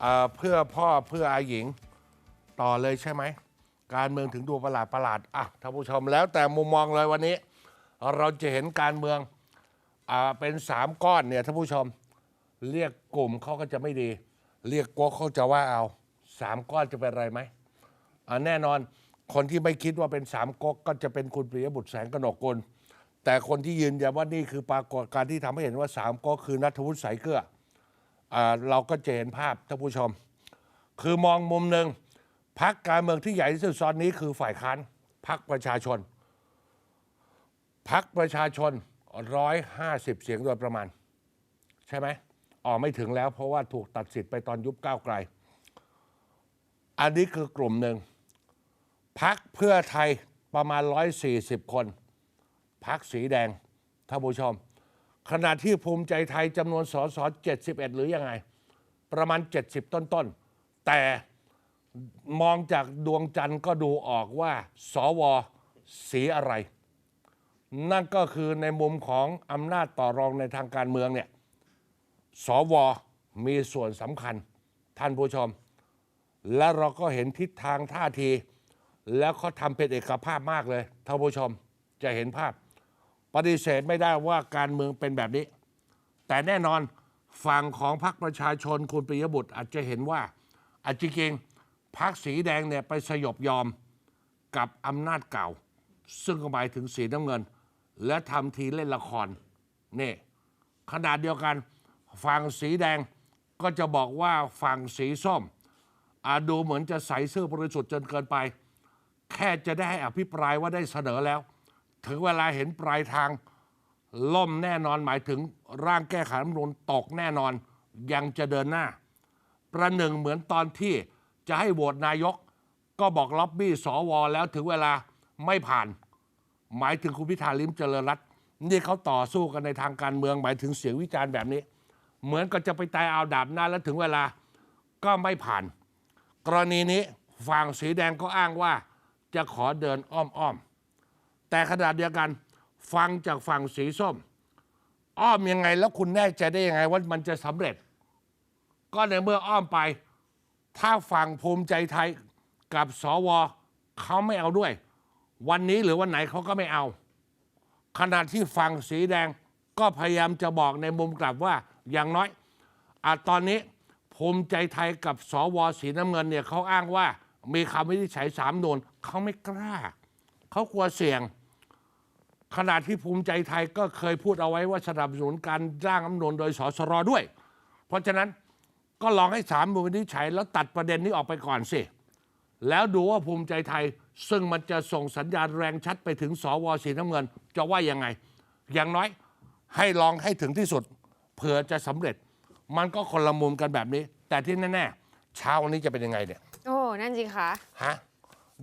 เอ่อเพื่อพ่อเพื่ออาหญิงต่อเลยใช่ไหม การเมืองถึงดูประหลาดประหลาดอะท่านผู้ชมแล้วแต่มุมมองเลยวันนี้ เราจะเห็นการเมืองอ่าเป็นสามก้อนเนี่ยท่านผู้ชม เรียกกลุ่มเขาก็จะไม่ดี เรียกก๊กเขาจะว่าเอาสามก้อนจะเป็นอะไรไหมอ่าแน่นอนคนที่ไม่คิดว่าเป็นสามก๊กก็จะเป็นคุณปิยบุตรแสงกนกกุลแต่คนที่ยืนยันว่านี่คือปรากฏการณ์ที่ทำให้เห็นว่าสามก๊กคือนัทวุฒิสายเกลือ อ่าเราก็จะเห็นภาพท่านผู้ชม คือมองมุมหนึ่งพักการเมืองที่ใหญ่ที่สุดตอนนี้คือฝ่ายค้านพักประชาชนพักประชาชนร้อยห้าสิบเสียงโดยประมาณ ใช่ไหมออกไม่ถึงแล้วเพราะว่าถูกตัดสิทธิ์ไปตอนยุบก้าวไกล อันนี้คือกลุ่มหนึ่งพักเพื่อไทยประมาณ 140 คนพักสีแดงท่านผู้ชม ขณะที่ภูมิใจไทยจำนวนสส71 หรือยังไง ประมาณ 70 ต้นๆ แต่มองจากดวงจันทร์ก็ดูออกว่า สวสีอะไร นั่นก็คือในมุมของอำนาจต่อรองในทางการเมืองเนี่ย สวมีส่วนสำคัญท่านผู้ชม และเราก็เห็นทิศทางท่าที แล้วเขาทำเป็นเอกภาพมากเลยท่านผู้ชมจะเห็นภาพ ฏิเสธไม่ได้ว่าการเมืองเป็นแบบนี้ แต่แน่นอนฝั่งของพรรคประชาชนคุณปิยบุตรอาจจะเห็นว่าอาจจะจริงพรรคสีแดงเนี่ยไปสยบยอมกับอำนาจเก่า ซึ่งก็หมายถึงสีน้ำเงิน และทำทีเล่นละครนี่ขนาดเดียวกันฝั่งสีแดงก็จะบอกว่าฝั่งสีส้มอาจดูเหมือนจะใส่เสื้อบริสุทธิ์จนเกินไป แค่จะได้ให้อภิปรายว่าได้เสนอแล้ว ถึงเวลาเห็นปลายทาง ล่มแน่นอนหมายถึงร่างแก้ไขรัฐธรรมนูญตกแน่นอนยังจะเดินหน้า ประหนึ่งเหมือนตอนที่จะให้โหวตนายก ก็บอกล็อบบี้สวแล้วถึงเวลาไม่ผ่าน หมายถึงคุณพิธาลิมเจริญรัตน์นี่เขาต่อสู้กันในทางการเมือง หมายถึงเสียงวิจารณ์แบบนี้ เหมือนก็จะไปตายเอาดาบหน้าแล้วถึงเวลาก็ไม่ผ่าน กรณีนี้ฝั่งสีแดงก็อ้างว่าจะขอเดินอ้อมๆ แต่ขณะเดียวกันฟังจากฝั่งสีส้ม อ้อมยังไงแล้วคุณแน่ใจได้ยังไงว่ามันจะสำเร็จ ก็ในเมื่ออ้อมไป ถ้าฝั่งภูมิใจไทยกับสวเขาไม่เอาด้วย วันนี้หรือวันไหนเขาก็ไม่เอา ขณะที่ฝั่งสีแดงก็พยายามจะบอกในมุมกลับว่าอย่างน้อยอะตอนนี้ภูมิใจไทยกับสวสีน้ำเงินเนี่ยเขาอ้างว่ามีคำวินิจฉัยสามนูนเขาไม่กล้า เขากลัวเสี่ยง ขณะที่ภูมิใจไทยก็เคยพูดเอาไว้ว่าสนับสนุนการร่างรัฐธรรมนูญโดยสสรด้วย เพราะฉะนั้นก็ลองให้สามมูลวินิจฉัยแล้วตัดประเด็นนี้ออกไปก่อนสิ แล้วดูว่าภูมิใจไทย ซึ่งมันจะส่งสัญญาณแรงชัดไปถึงสวสีน้ำเงิน จะว่ายังไง อย่างน้อยให้ลองให้ถึงที่สุด เผื่อจะสำเร็จ มันก็คนละมุมกันแบบนี้ แต่ที่แน่ๆเช้าวันนี้จะเป็นยังไงเนี่ยโอ้นั่นสิคะฮะ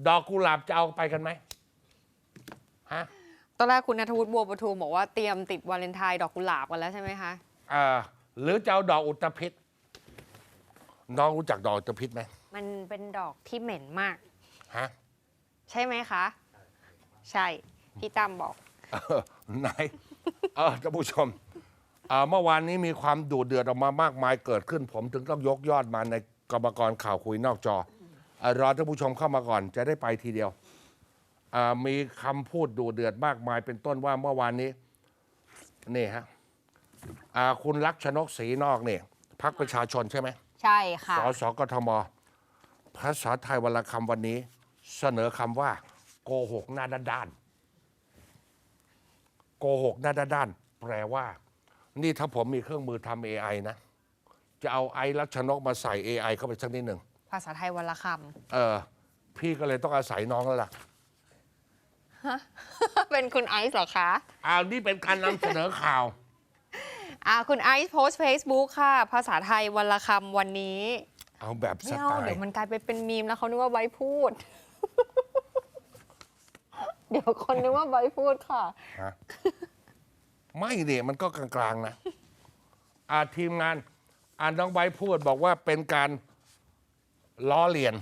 ดอกกุหลาบจะเอาไปกันไหมฮะ ตอนแรกคุณนัทวุฒิบัวประทุมบอกว่าเตรียมติดวาเลนไทน์ดอกกุหลาบกันแล้วใช่ไหมคะเอ่อหรือจะเอาดอกอุตภิษน้องรู้จักดอกอุตภิษไหมมันเป็นดอกที่เหม็นมาก ฮะใช่ไหมคะ ใช่พี่ตั้มบอกเออไหนเออท่านผู้ชมเอ่อเมื่อวานนี้มีความดูเดือดออกมามากมายเกิดขึ้น ผมถึงต้องยกยอดมาในกรรมกรข่าวคุยนอกจอเอ่อรอท่านผู้ชมเข้ามาก่อนจะได้ไปทีเดียวเอ่อ มีคำพูดดูเดือดมากมาย เป็นต้นว่าเมื่อวานนี้นี่ฮะอ่าคุณลักษณกศรีนอกเนี่ยพักประชาชนใช่ไหมใช่ค่ะสสกทมภาษาไทยวรรณคำวันนี้ เสนอคำว่า โกหกหน้าด้านๆโกหกหน้าด้านๆแปลว่า นี่ถ้าผมมีเครื่องมือทำ AI นะ จะเอาไอ้ลักษณกมาใส่ AI เข้าไปสักนิดหนึ่งภาษาไทยวันละคเออพี่ก็เลยต้องอาศัยน้องแล้วล่ะำเป็นคุณไอซ์เหรอคะ อ้าวนี่เป็นการนำเสนอข่าว อ่าคุณไอซ์โพสต์ Facebook ค่ะ ภาษาไทยวันละคำวันนี้เอาแบบสไม่ไตเอาล์เดี๋ยวมันกลายไปเป็นมีมแล้วเขานึกว่าไว้พูด เดี๋ยวคนนึกว่าไว้พูดค่ะ ฮะไม่เนี่ยมันก็กลางๆนะอาทีมงานอ่านน้องใบร์ทพูดบอกว่าเป็นการล้อเลียน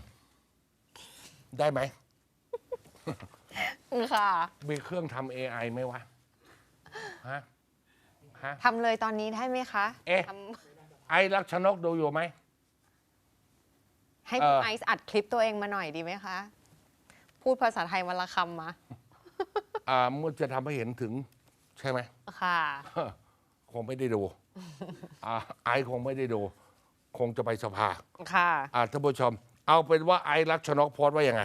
ได้ไหม ค่ะมีเครื่องทำ AI ไหมวะ ฮะ ฮะ ทำเลยตอนนี้ได้ไหมคะเอ๊ะ ทไอ้ลักษณกดูอยู่ไหมให้คุณเอ่อ ไอซ์อัดคลิปตัวเองมาหน่อยดีไหมคะ พูดภาษาไทยวันละคำมา อ่ามันจะทำให้เห็นถึง ใช่ไหม ค่ะ คงไม่ได้ดู อ่าไอซ์คงไม่ได้ดู คงจะไปสภาค่ะ อ่าท่านผู้ชม เอาเป็นว่าไอซ์รักชนกโพสต์ว่ายังไง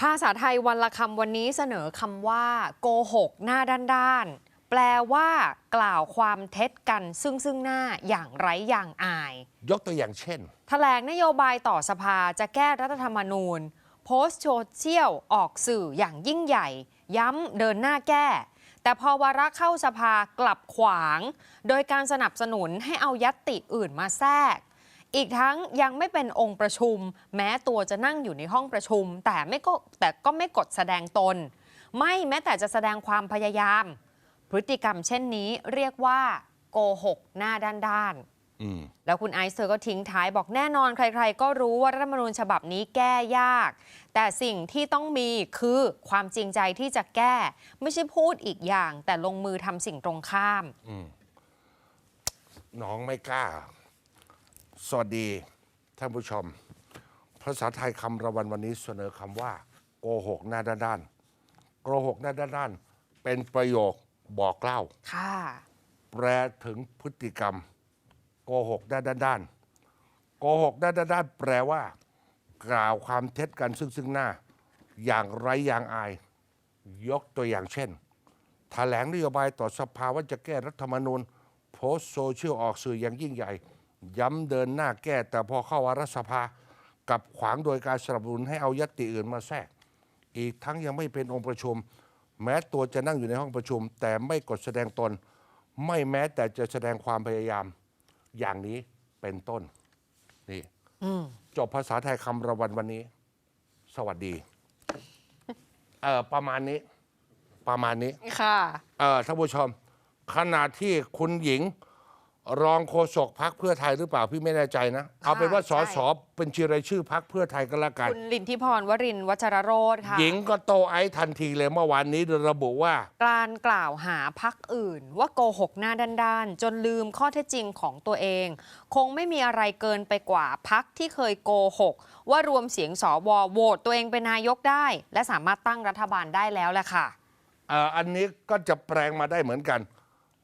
ภาษาไทยวันละคำวันนี้เสนอคำว่า โกหกหน้าด้านๆ แปลว่ากล่าวความเท็จกันซึ่งซึ่งหน้าอย่างไร้อย่างอาย ยกตัวอย่างเช่นแถลงนโยบายต่อสภาจะแก้รัฐธรรมนูญ โพสต์โซเชียลออกสื่ออย่างยิ่งใหญ่ ย้ำเดินหน้าแก้ แต่พอวาระเข้าสภากลับขวาง โดยการสนับสนุนให้เอายัตติอื่นมาแทรก อีกทั้งยังไม่เป็นองค์ประชุม แม้ตัวจะนั่งอยู่ในห้องประชุม แต่ไม่ก็แต่ก็ไม่กดแสดงตน ไม่แม้แต่จะแสดงความพยายาม พฤติกรรมเช่นนี้เรียกว่าโกหกหน้าด้านๆอืมแล้วคุณไอซ์เธอก็ทิ้งท้ายบอกแน่นอนใครๆ ก็รู้ว่ารัฐธรรมนูญฉบับนี้แก้ยาก แต่สิ่งที่ต้องมีคือความจริงใจที่จะแก้ ไม่ใช่พูดอีกอย่าง แต่ลงมือทำสิ่งตรงข้าม น้องไม่กล้า สวัสดีท่านผู้ชม ภาษาไทยคำระวันวันนี้เสนอคำว่า โกหกหน้าด้านๆโกหกหน้าด้านๆเป็นประโยคบอกเล่า ค่ะ แปลถึงพฤติกรรม โกหกด้านด้านๆโกหกด้านด้านๆแปลว่า กล่าวความเท็จกันซึ่งซึ่งหน้า อย่างไรอย่างอาย ยกตัวอย่างเช่นแถลงนโยบายต่อสภาว่าจะแก้รัฐธรรมนูญ โพสต์โซเชียลออกสื่ออย่างยิ่งใหญ่ ย้ำเดินหน้าแก้ แต่พอเข้าวาระสภากับขวางโดยการสนับสนุนให้เอายตติอื่นมาแทรก อีกทั้งยังไม่เป็นองค์ประชุม แม้ตัวจะนั่งอยู่ในห้องประชุม แต่ไม่กดแสดงตน ไม่แม้แต่จะแสดงความพยายามอย่างนี้เป็นต้น นี่อืมจบภาษาไทยคำระวันวันนี้ สวัสดี เออประมาณนี้ ประมาณนี้ค่ะ เออท่านผู้ชม ขณะที่คุณหญิง รองโฆษกพักเพื่อไทยหรือเปล่าพี่ไม่แน่ใจนะ เอาเป็นว่าสใช่สเป็นชื่อรายชื่อพักเพื่อไทยก็แล้วกัน คุณลินทิพรวรินทร์วัชรโรธค่ะหญิงก็โตไอ้ทันทีเลยเมื่อวานนี้โดยระบุว่า การกล่าวหาพักอื่น ว่าโกหกหน้าด้านๆ จนลืมข้อเท็จจริงของตัวเอง คงไม่มีอะไรเกินไปกว่าพักที่เคยโกหก ว่ารวมเสียงสวโหวตตัวเองเป็นนายกได้ และสามารถตั้งรัฐบาลได้แล้วแหละค่ะเอ่ออันนี้ก็จะแปลงมาได้เหมือนกัน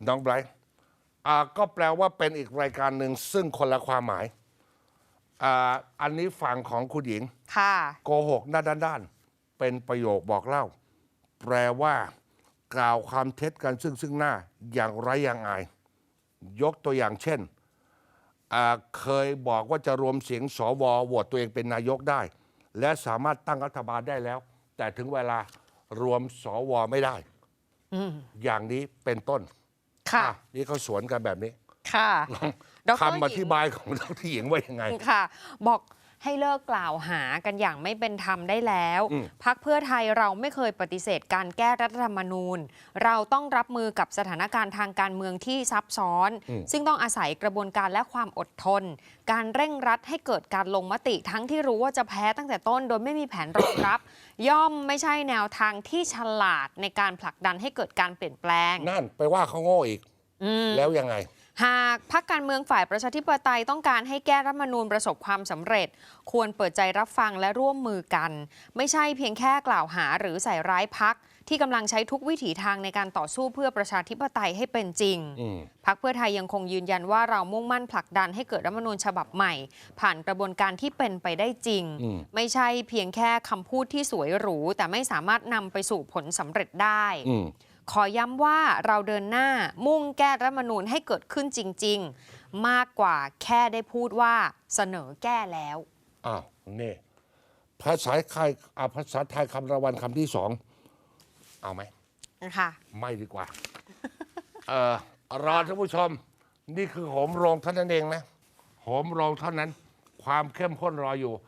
น้องไบรท์ อ่าก็แปลว่าเป็นอีกรายการหนึ่งซึ่งคนละความหมายอ่าอันนี้ฝั่งของคุณหญิงค่ะ โกหกหน้าด้านๆเป็นประโยคบอกเล่า แปลว่ากล่าวความเท็จกันซึ่งซึ่งหน้าอย่างไรอย่างอาย ยกตัวอย่างเช่นอ่าเคยบอกว่าจะรวมเสียงสวโหวตตัวเองเป็นนายกได้ และสามารถตั้งรัฐบาลได้แล้ว แต่ถึงเวลารวมสวไม่ได้อืมอย่างนี้เป็นต้น ค่ะอะ นี่เขาสวนกันแบบนี้ค่ะ ดร คำอธิบายของดรหญิงว่ายังไง ค่ะ บอก ให้เลิกกล่าวหากันอย่างไม่เป็นธรรมได้แล้วอืมพักเพื่อไทยเราไม่เคยปฏิเสธการแก้รัฐธรรมนูญ เราต้องรับมือกับสถานการณ์ทางการเมืองที่ซับซ้อน ซึ่งต้องอาศัยกระบวนการและความอดทน การเร่งรัดให้เกิดการลงมติทั้งที่รู้ว่าจะแพ้ตั้งแต่ต้นโดยไม่มีแผนรองรับ ย่อมไม่ใช่แนวทางที่ฉลาดในการผลักดันให้เกิดการเปลี่ยนแปลง นั่นไปว่าเขาโง่อีกอืมแล้วยังไง หากพักการเมืองฝ่ายประชาธิปไตยต้องการให้แก้รัฐธรรมนูญประสบความสำเร็จ ควรเปิดใจรับฟังและร่วมมือกัน ไม่ใช่เพียงแค่กล่าวหาหรือใส่ร้ายพักที่กำลังใช้ทุกวิถีทางในการต่อสู้เพื่อประชาธิปไตยให้เป็นจริงอืมพักเพื่อไทยยังคงยืนยันว่าเรามุ่งมั่นผลักดันให้เกิดรัฐธรรมนูญฉบับใหม่ ผ่านกระบวนการที่เป็นไปได้จริงอืมไม่ใช่เพียงแค่คำพูดที่สวยหรูแต่ไม่สามารถนำไปสู่ผลสำเร็จได้อืม ขอย้ำว่าเราเดินหน้ามุ่งแก้รัฐธรรมนูญให้เกิดขึ้นจริง ๆ มากกว่าแค่ได้พูดว่าเสนอแก้แล้วอ้าวนี่ภาษาไทยอ่าภาษาไทยคำระวันคำที่สอง เอาไหมนะคะไม่ดีกว่า เออรอท่านผู้ชม นี่คือโหมโรงเท่านั้นเองนะโหมโรงเท่านั้น ความเข้มข้นรออยู่